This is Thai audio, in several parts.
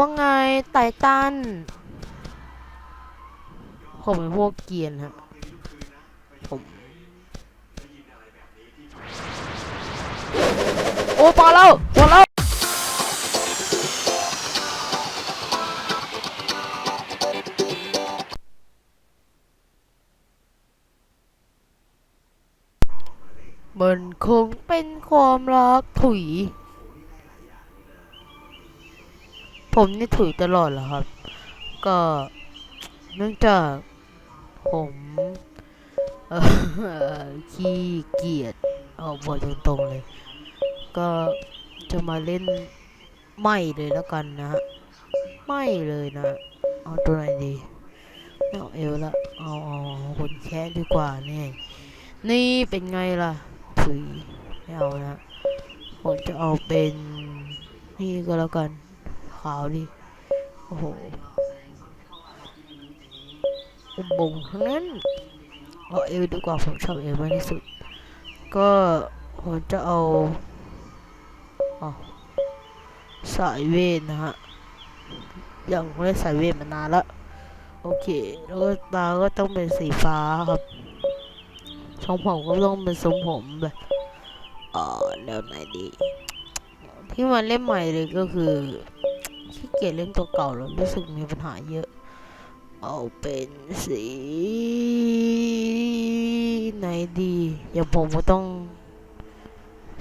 ว่าไงไตตันผมเป็นพวกเกรียนฮะผมโอ้ปอแล้วปอแล้วมันคงเป็นความรักถุย ผมนี่ถุยตลอดเหรอครับ ก็เนื่องจากผมขี้เกียจเอาบอกตรงๆเลย ก็จะมาเล่นไม่เลยแล้วกันนะฮะไม่เลยนะ เอาตัวไหนดีไม่เอาเอวละเอาเอาคนแค่ดีกว่านี่นี่เป็นไงล่ะถุยไม่เอานะผมจะเอาเป็นนี่ก็แล้วกันาวดิ โอ้โหอุบงทั้งนั้นเอาเอวดีกว่าผมชอบเอวมากที่สุด ก็ผมจะเอาอสายเวทนะฮะยังไม่ได้สายเวทมานานล้วโอเค แล้วก็ตาก็ต้องเป็นสีฟ้าครับทรงผมก็ต้องเป็นทรงผมแบบเออแล้วไหนดี ที่มาเล่นใหม่เลยก็คือ ขี้เกียจเล่นตัวเก่าแล้วรู้สึกมีปัญหาเยอะ เอาเป็นสีไหนดี อย่าผมก็ต้อง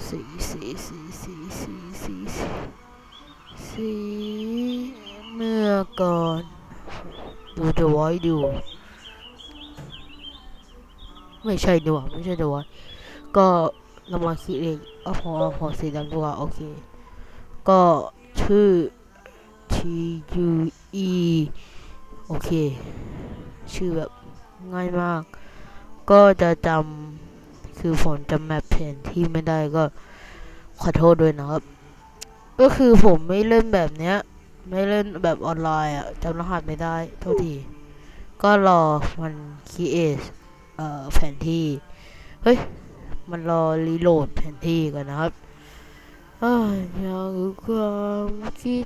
สีสีสีสีสีสีสีสีเมื่อก่อนดูเดอะไว้ดูไม่ใช่ดีกว่าไม่ใช่เดอะว้ก็เรามาคิดเองเอาพอเอาพอสีดำดีกว่าโอเค ก็ชื่อ T U E โอเค ชื่อแบบง่ายมาก ก็จะจำคือผมจำแมปเพนที่ไม่ได้ก็ขอโทษด้วยนะครับ ก็คือผมไม่เล่นแบบเนี้ย ไม่เล่นแบบออนไลน์อะจำรหัสไม่ได้โทษที ก็รอมันคีเอสเอ่อแผนที่ เฮ้ย มันรอรีโหลดแผนที่กันนะครับอ้ยอยากความคิด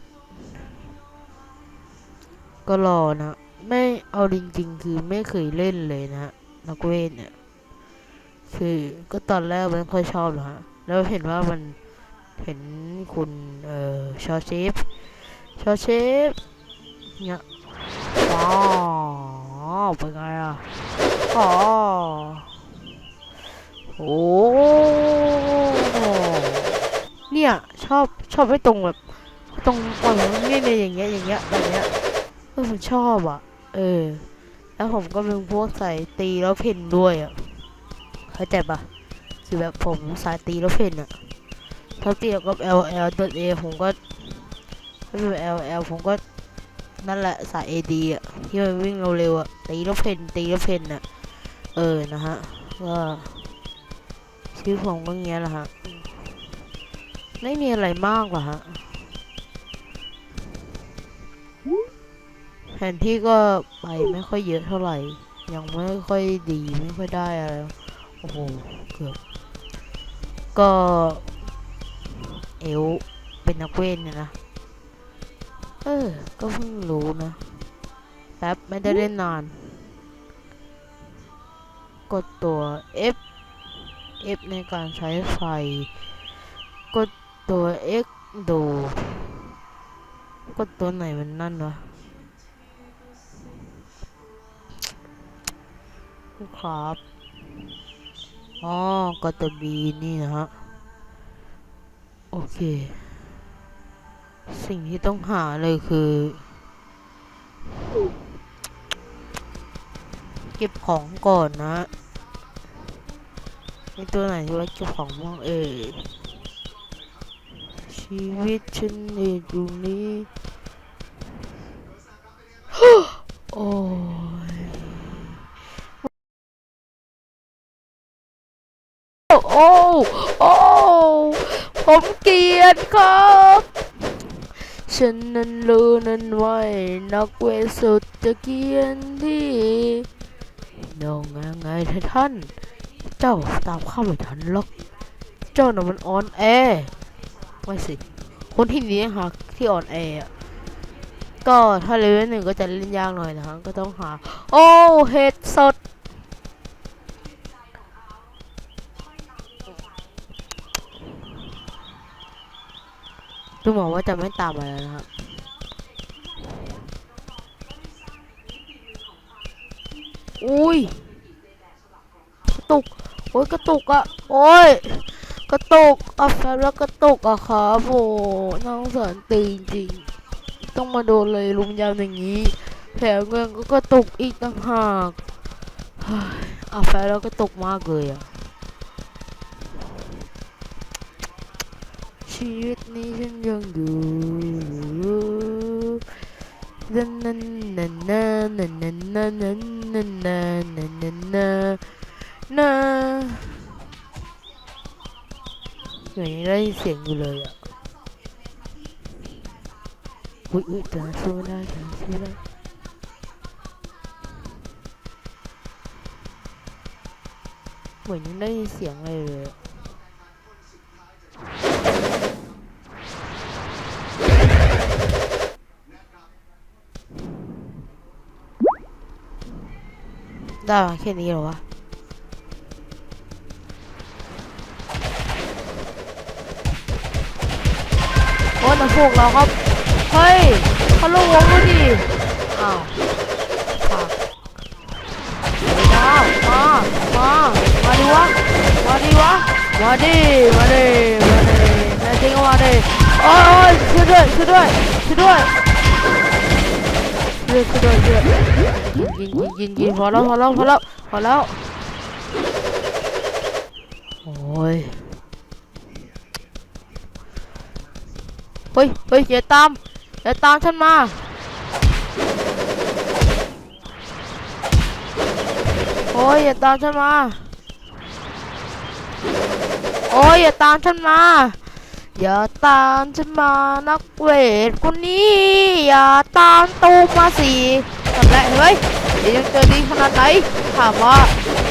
ก็รอนะ ไม่เอาจริงๆคือไม่เคยเล่นเลยนะนักเวทเนี่ย คือก็ตอนแรกไม่ค่อยชอบหรอกฮะ แล้วเห็นว่ามันเห็นคุณเอ่อชอเชฟชอเชฟเนี่ยอ๋อเป็นไงอะอ๋อโอ้เนี่ยชอบชอบไม่ตรงแบบตรงฝั่งนู้นเนี่ยเนี่ยอย่างเงี้ยอย่างเงี้ยแบบเนี้ย อผมชอบอะ เออ แล้วผมก็เป็นพวกสายตีแล้วเพ่นด้วยอะ เข้าใจปะคือแบบผมสายตีแล้วเพ่นอะถ้าเกี่ยวกับ L L ตัว A ผมก็ถ้าเป็น L L ผมก็นั่นแหละสาย A D อะ ที่มันวิ่งเร็วๆอะ ตีแล้วเพ่นตีแล้วเพ่นอะ เออ นะฮะ ก็ชื่อผมก็เงี้ยแหละฮะ ไม่มีอะไรมากหรอฮะ แผนที่ก็ไปไม่ค่อยเยอะเท่าไหร่ ยังไม่ค่อยดีไม่ค่อยได้อะไร โอ้โห เกือบ ก็ เอวเป็นนักเวทเนี่ยนะ เออ ก็เพิ่งรู้นะแป๊บไม่ได้เล่นนาน กดตัว F F ในการใช้ไฟ กดตัว X ดู กดตัวไหนมันนั่นวะ ครับ อ๋อ ก็ตัว B นี่นะฮะ โอเค สิ่งที่ต้องหาเลยคือ เก็บของก่อนนะในตัวไหนที่ไว้เก็บของบ้างเอ่ยชีวิตฉันอยู่ตรงนี้ โอ้ย โอ้ โอ้ ผม เกลียดครับฉันนั้นรู้นั้นไว้นักเวสุดจะเกียนที่น้องไงไทท่าน เจ้าตามข้าไม่ทันหรอก เจ้าน่ะมันอ่อนแอไม่สิ คนที่นี้ฮะที่อ่อนแออะก็ถ้าเลเวลหนึ่งก็จะเล่นยากหน่อยนะฮะก็ต้องหา โอ้เห็ดสด ดูเหมือนว่าจะไม่ตามมาแล้วนะครับ อุ้ย กระตุก โอ้ยกระตุกอะโอ้ย กระตุกอะแฟนแล้วกระตุกอะครับโอ้น้องสารตีจริง ต้องมาโดนเลยลุมยามอย่างนี้แถมเงินก็กระตุกอีกต่างหากอะแฟนแล้วกระตุกมากเลยอะชีวิต นี้ฉันยังอยู่นันนันนันนันนันนันนันนันนันนันนันนันนันนันเหมือนยังได้ยินเสียงอยู่เลยอะอุ้ยอุ้ยเดี๋ยวสู้ไม่ได้เดี๋ยวสู้ไม่ได้เหมือนยังได้ยินเสียงอะไรเลยอะ ได้มาแค่นี้เหรอวะโอ้ยมันพวกเราครับ เฮ้ยเขาลงวงก็ดีอ้าวฝากมา มา มาดิวะ มาดิวะ มาดิ มาดิ มาดิแน่จริงก็มาดิโอ้ยช่วยด้วยช่วยด้วยช่วยด้วย ช่วยช่วยด้วยช่วยยิงยิงยิงยิงพอแล้วพอแล้วพอแล้วพอแล้วโอ้ยเฮ้ยเฮ้ยอย่าตามอย่าตามฉันมาโอ้ยอย่าตามฉันมาโอ้ยอย่าตามฉันมา อย่าตามฉันมานักเวทคนนี้ อย่าตามตูมาสิทำไรเฮ้ยเดี๋ยวยังเจอดีขนาดไหนถามว่า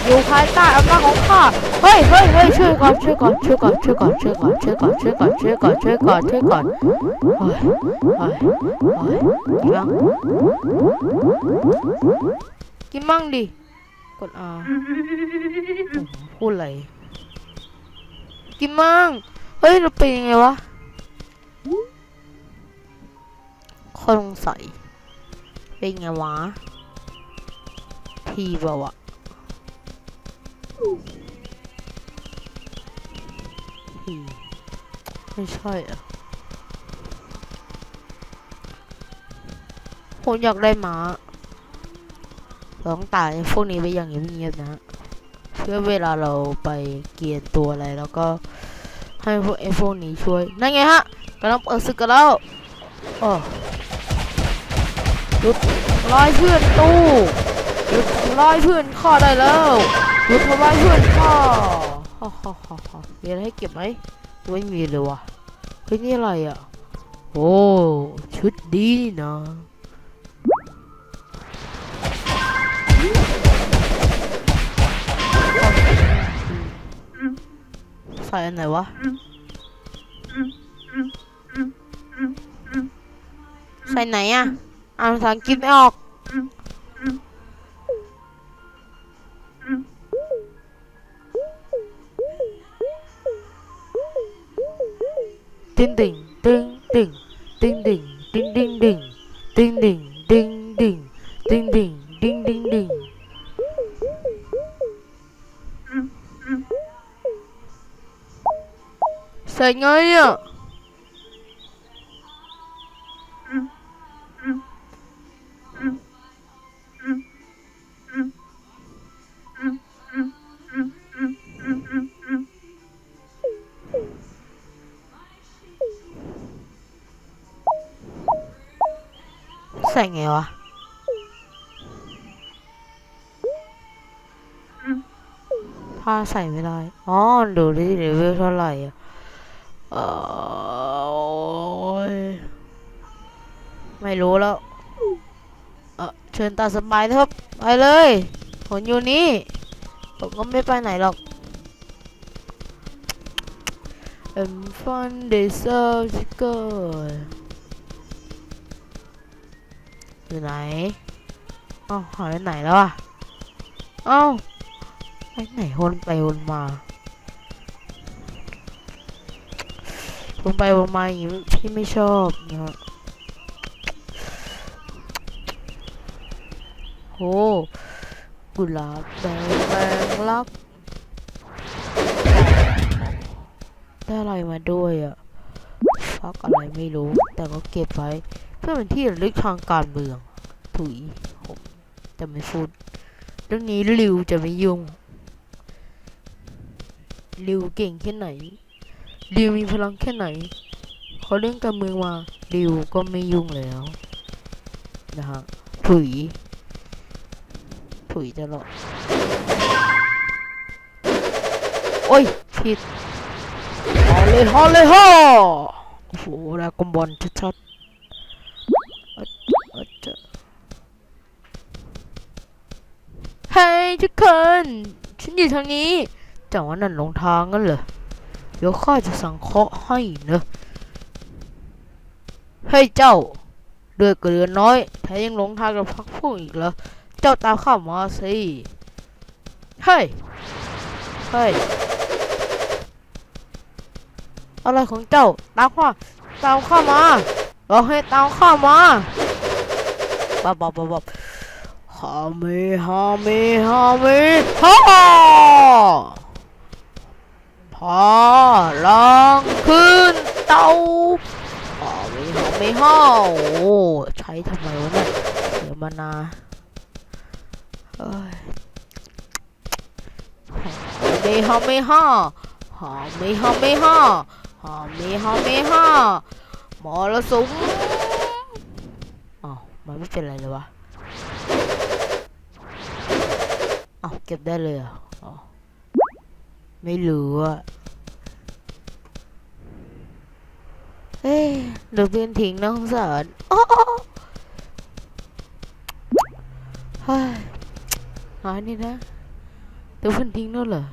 อยู่ภายใต้อำนาจของข้าเฮ้ยเฮ้ยเฮ้ยช่วยก่อนช่วยก่อนช่วยก่อนช่วยก่อนช่วยก่อนช่วยก่อนช่วยก่อนช่วยก่อนช่วยก่อนช่วยก่อนเฮ้ยเฮ้ยเฮ้ยกินมั่งกินมั่งดิกด R พูดอะไรกินมั่ง เฮ้ย เราเป็นยังไงวะข้อสงสัยเป็นไงวะ ทีเปล่าวะทีไม่ใช่อะผมอยากได้หมาเราต้องตายพวกนี้ไปอย่างเงียบๆนะ เพื่อเวลาเราไปเกียนตัวอะไรแล้วก็ ให้พวกไอ้พวกนี้ช่วย นั่นไงฮะกำลังเปิดศึกกันแล้วโอ้หยุดลายเพื่อนตู้หยุดลายเพื่อนข้าได้แล้วหยุดลายเพื่อนข้าฮ่าฮ่าฮ่าฮ่ามีอะไรให้เก็บไหมไม่มีเลยวะเฮ้ยนี่อะไรอะโอ้ชุดดีนะ ใส่อันไหนวะใส่ไหนอะอ่านภาษาอังกฤษไ Sạch ngay ạ. Sạch nghèo à? Tha sành mới đây Ồ, đủ đi để view cho lại à? ไงอะใส่ไงวะผ้าใส่ไม่ได้อ๋อดูดิเลเวลเท่าไม่รู้แล้ว เออเชิญตาสบายเถอะครับไปเลยผมอยู่นี่ผมก็ไม่ไปไหนหรอก And fun they serve to go อยู่ไหนเอ้าหายไปไหนแล้วอะเอ้าไปไหนวนไปวนมา วนไปวนมาอย่างนี้พี่ไม่ชอบนะฮะโหกุหลาบแดงแรงรักได้อะไรมาด้วยอะฟักอะไรไม่รู้ แต่ก็เก็บไว้ เพื่อเป็นที่ระลึกทางการเมือง ถุยผมจะไม่พูดเรื่องนี้ริวจะไม่ยุ่งริวเก่งแค่ไหน ริวมีพลังแค่ไหนเขาเรื่องการเมืองมาริวก็ไม่ยุ่งแล้วนะฮะถุยถุยตลอดโอ้ยผิดฮอลเลยฮอลเลยฮอโอ้โหดรากอนบอลชัดๆอะอะจะเฮ้ยทุกคน ฉันอยู่ทางนี้แต่ว่านั่นหลงทางกันเหรอ เดี๋ยวข้าจะสังเคราะห์ให้เนอะเฮ้เจ้าเดือดกระเดือนน้อยแถมยังหลงทางกับพักพวกอีกเหรอเจ้าตามข้ามาสิเฮ้ยเฮ้ยอะไรของเจ้าตามข้าตามข้ามาเราให้ตามข้ามาบับบับบับบับฮาเมฮาเมฮาเมฮ่า พาลังขึ้นเตาฮาเมฮาเมฮ่าโอ้ใช้ทำไมวะเนี่ยเดี๋ยวมานาเอ้ยฮาเมฮาเมฮ่าฮาเมฮาเมฮ่าฮาเมฮาเมฮามรสุมอ้าวมันไม่เป็นไรเลยวะอ้าเก็บได้เลยอ๋อ ไม่รู้อะเอ้ยเดี๋ยวเพื่อนทิ้งนะสงสารอ้อเฮ้ยหายนี่นะเดี๋ยวเพื่อนทิ้งนั่นเหรอ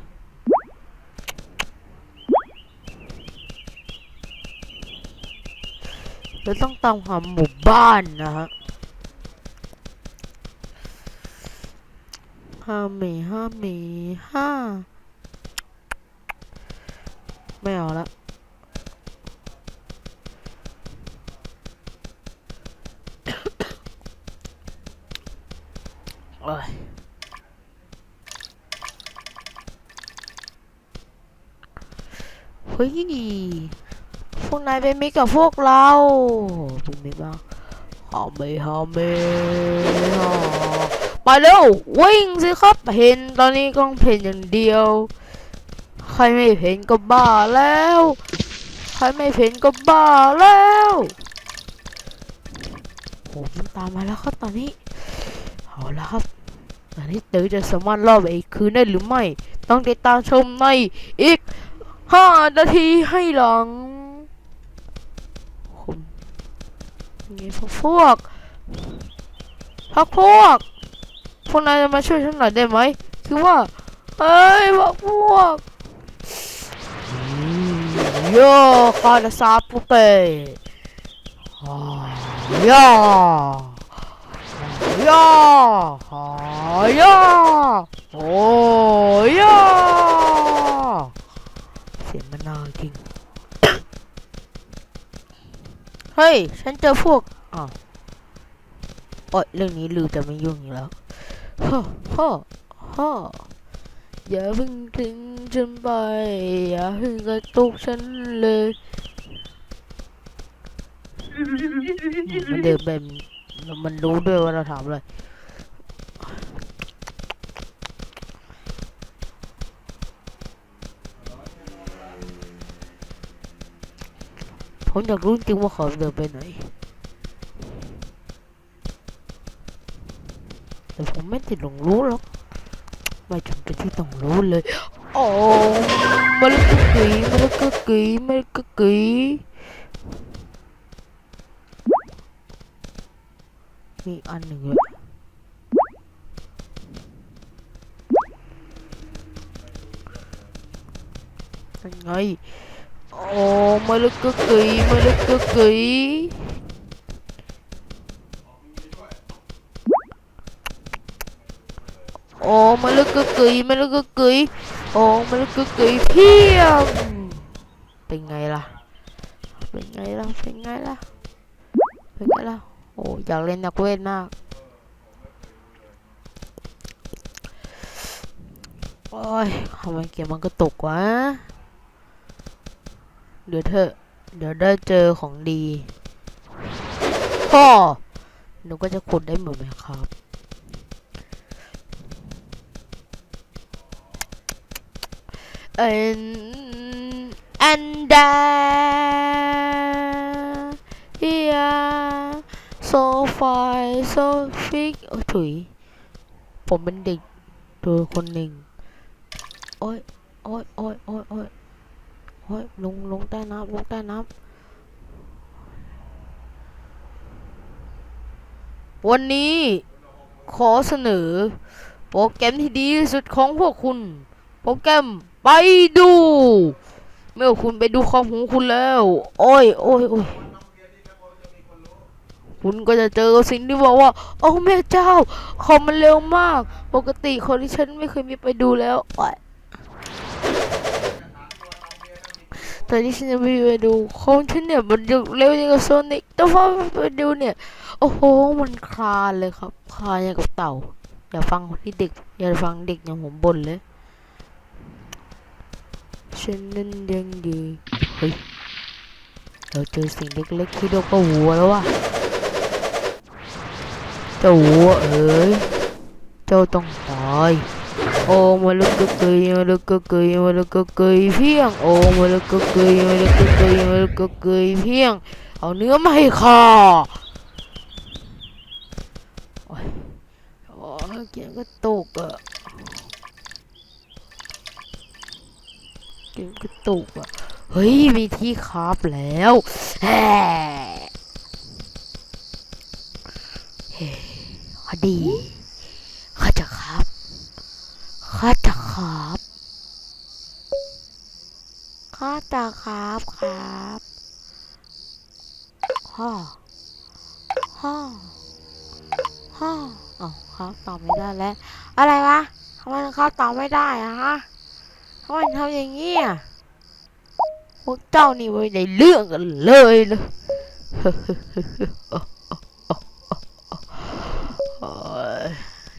เราต้องตามหาหมู่บ้านนะฮะห้าเมห้าเมห้า ไม่เอาละโอ้ยเฮ้ยพวกนายเป็นมิตรกับพวกเราเป็นมิตรบ้างฮอมเมฮอมเมฮอไปเร็ววิ่งสิครับเห็นตอนนี้กล้องเพนอย่างเดียว ใครไม่เห็นก็บ้าแล้ว ใครไม่เห็นก็บ้าแล้วโอ้มันตามมาแล้วครับตอนนี้ เอาละครับ ตอนนี้เต๋อจะสามารถรอบไปอีกคืนได้หรือไม่ ต้องติดตามชมในอีกห้านาทีให้หลังผมนี่พวกพวกพักพวกพวกนายจะมาช่วยฉันหน่อยได้ไหม คือว่า เฮ้ยพวกพวก โย่คาราซาปุเป้ฮ่าย่าย่าฮ่าย่าโอ้ย่าเสียงมันน่าจริง เฮ้ย ฉันเจอพวกอ้าวโอ๊ยเรื่องนี้ลือจะไม่ยุ่งอีกแล้วฮ่าฮ่าฮ่า อย่าพิ่งทิ้งฉันไป อย่าพิ่งกระตุกฉันเลยมันเดินแบบมันรู้ด้วยว่าเราถามอะไรผมอยากรู้จริงว่าเขาเดินไปไหนแต่ผมไม่ติดหลงรู้หรอก ไม่จำเป็นที่ต้องรู้เลยโอ้มาลกกะกีมาลกกะกีมาลกกะกีมีอีกอันหนึ่งเลยยังไง โอ้มาลกกะกีมาลกกะกี โอ้มาลึกกึกกึยมาลึกกึกกึยโอ้มาลึกกึกกึยเพียงเป็นไงล่ะ เป็นไงล่ะ เป็นไงล่ะ เป็นไงล่ะ โอ้อยากเล่นนักเวทมากโอ้ยทำไมเกมมันก็ตกวะ เดี๋ยวเถอเดี๋ยวได้เจอของดีพ่อหนูก็จะขุดได้เหมือนไหมครับ อันอันดาเฮียโซฟายโซฟิกโอ้ยถุย ผมเป็นเด็กตัวคนหนึ่ง โอ้ย โอ้ย โอ้ย โอ้ย โอ้ย โอ้ย ลง ลงใต้น้ำลงใต้น้ำวันนี้ขอเสนอ โปรแกรมที่ดีที่สุดของพวกคุณ โปรแกรม ไปดู เมื่อคุณไปดูคอมของคุณแล้ว โอ้ยโอ้ยโอ้ยคุณก็จะเจอสิ่งที่บอกว่า โอ้แม่เจ้า คอมมันเร็วมาก ปกติคนที่ฉันไม่เคยมีไปดูแล้วโอ๊ยแต่ที่ฉันจะไปดูคอมฉันเนี่ยมันเร็วย่างกับโซนิกแต่ว่าไปดูเนี่ย โอ้โห มันคลานเลยครับ คลานอย่างกับเต่า อย่าฟังที่เด็ก อย่าฟังเด็กอย่างผมบ่นเลย ฉันนั้นยังดีเฮ้ยเราเจอสิ่งเล็กๆที่เรียกว่าวัวแล้ววะเจ้าวัวเอ๋ยเจ้าต้องตายโอ้มาลึกกึกกยมาลึกกึกกยมาลึกกึกกยเพียงโอ้มาลึกกึกกยมาลึกกึกกยมาลึกกึกกยเพียง เอาเนื้อมาให้ข้าโอ้ยโอ้ยเกียงก็ตกอะ เกมก็ตกอะ เฮ้ย มีที่คราบแล้วแฮ่เฮ้พอดีข้าจะครับข้าจะครับข้าจะครับครับฮ่อฮ่อฮ่ออ๋อครับตอบไม่ได้แล้ว อะไรวะทำไมเขาตอบไม่ได้อะฮะ ทำไมทำอย่างนี้อะพวกเจ้านี่ไม่ได้เรื่องกันเลยนะโอ๊ย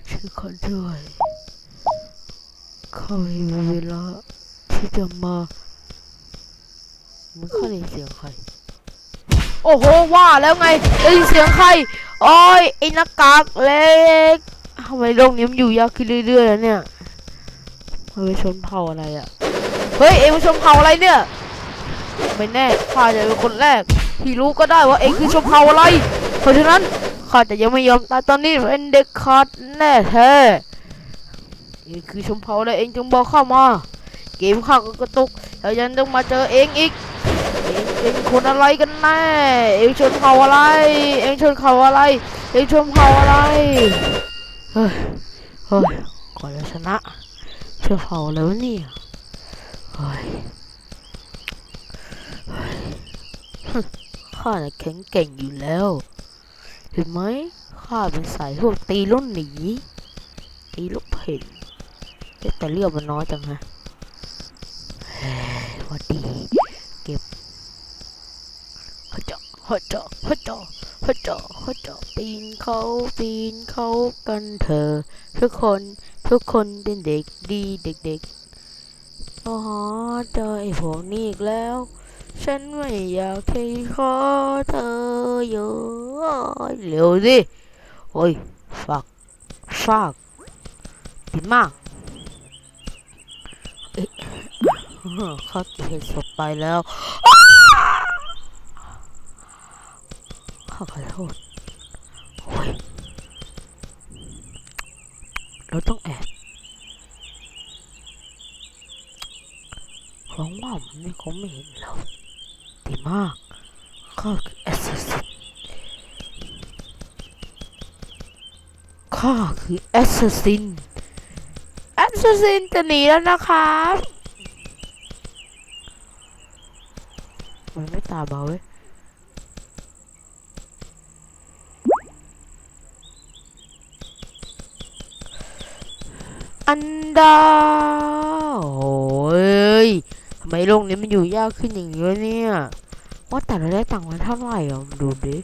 ช่วยคนด้วยเขาไม่มีเวลาที่จะมามันเข้าในเสียงใคร โอ้โห ว่าแล้วไงได้ยินเสียงใครโอ้ยไอ้หน้ากากเล็กทำไมโลกนี้มันอยู่ยากขึ้นเรื่อยๆแล้วเนี่ย เป็นชนเผ่าอะไรอะ เฮ้ยเอ็งชนเผ่าอะไรเนี่ย ไม่แน่ข้าจะเป็นคนแรก ที่รู้ก็ได้ว่าเอ็งคือชนเผ่าอะไร เพราะฉะนั้นข้าจะยังไม่ยอมตายตอนนี้เป็นเด็กขาดแน่แท้เอ็งคือชนเผ่าอะไรเอ็งจงบอกข้ามา เกมข้าก็กระตุกแล้วยังต้องมาเจอเอ็งอีกเอ็งคนอะไรกันแน่ เอ็งชนเผ่าอะไร เอ็งชนเผ่าอะไร เอ็งชนเผ่าอะไร เฮ้ย เฮ้ยก่อนจะชนะ ชนเผาแล้วเนี่ยเฮ้ยเฮ้ยฮึข้าน่ะแข็งเก่งอยู่แล้ว เห็นไหมข้าเป็นสายพวกตีลุ่นหนีตีลูกเพ่นเอ๊ะแต่เลือดมันน้อยจังฮะเฮ้ยวัดดีเก็บฮัจจฮัจจฮัจจฮัจจฮัจจปีนเขาปีนเขากันเถอะทุกคน ทุกคนเป็นเด็กดีเด็กๆโอ้โหเจอไอ้พวกนี้อีกแล้ว ฉันไม่อยากให้ขอเธออยู่เร็วสิโอ้ยฟักฟักดีมากเข้าเห็นศพไปแล้วอ้าข้าขอโทษโอ้ย เราต้องแอบหวังว่ามันไม่คงไม่เห็นเราดีมากข้าคือแอสซัสซินข้าคือแอสซัสซินแอสซัสซินจะหนีแล้วนะครับมันไม่ตาเบาเว้ย อัน ดาโอ้ยทำไมโลกนี้มันอยู่ยากขึ้นอย่างนี้วะเนี่ย ว่าแต่เราได้ตังค์มาเท่าไหร่อะดูดิ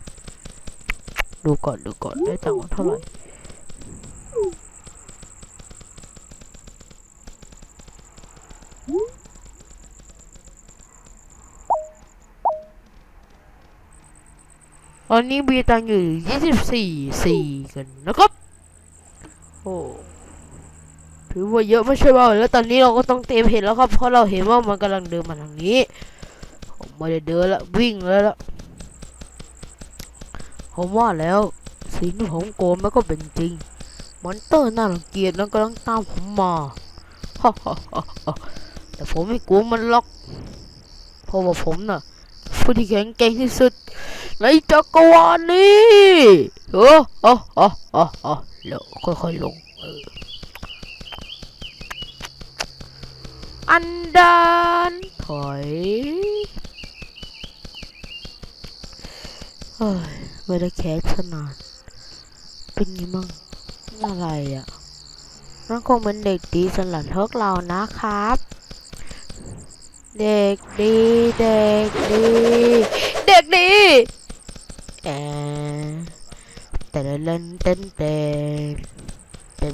ดูก่อนดูก่อนได้ตังค์มาเท่าไหร่ตอนนี้มีตังค์อยู่ยี่สิบสี่สี่กันนะครับ โอ้ ถือว่าเยอะไม่ใช่ว่าแล้วตอนนี้เราก็ต้องเต็มเห็นแล้วครับเพราะเราเห็นว่ามันกำลังเดินมาทางนี้ผมไม่ได้เดินละวิ่งแล้วละผมว่าแล้วสิ่งที่ผมโกงมันก็เป็นจริงมอนเตอร์น่ารังเกียจนั้นกำลังตามผมมาฮ่าฮ่าฮ่าแต่ผมไม่กลัวมันหรอกเพราะว่าผมน่ะผู้ที่แข็งแกร่งที่สุด ในจักรวาลนี้เออเออเออเออเออแล้วค่อยๆลงเออ อันดานถอยเฮ้ยไม่ได้แคสขนาดเป็นไงมั่งอะไรอะนั่นคงเป็นเด็กดีสำหรับพวกเรานะครับ เด็กดี เด็กดี เด็กดีแอแต่ละเล่นเต้นเต้น